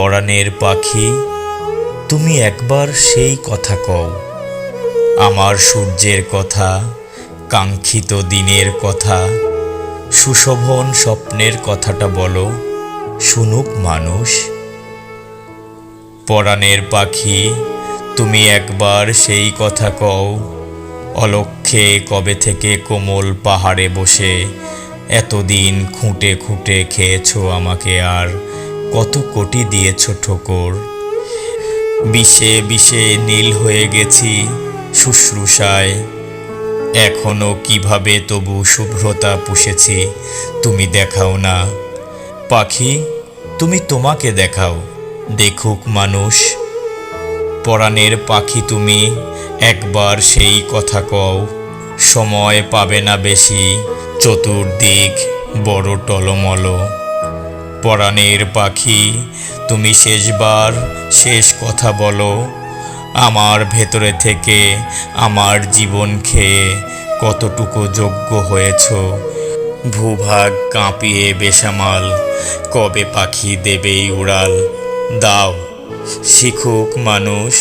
পরাণের পাখি, তুমি একবার সেই কথা কও। আমার সূর্যের কথা, কাঙ্ক্ষিত দিনের কথা, সুশোভন স্বপ্নের কথাটা বলো, শুনুক মানুষ। পরাণের পাখি, তুমি একবার সেই কথা কও, অলক্ষে কবে থেকে কোমল পাহাড়ে বসে, এতদিন খুঁটে খুঁটে খেয়েছো আমাকে আর কত কোটি দিয়েছ ঠোকর। বিষে বিষে নীল হয়ে গেছি শুশ্রূষায়। এখনও কীভাবে তবু শুভ্রতা পুষেছি তুমি দেখাও না। পাখি, তুমি তোমাকে দেখাও, দেখুক মানুষ। পরাণের পাখি তুমি, একবার সেই কথা কও। সময় পাবে না বেশি, চতুর্দিক বড় টলমল। পরাণের পাখি, তুমি শেষবার শেষ কথা বলো। আমার ভেতরে থেকে আমার জীবন খেয়ে কতটুকু যোগ্য হয়েছ? ভূভাগ কাঁপিয়ে বেসামাল, কবে পাখি দেবেই উড়াল? দাও, শিখুক মানুষ।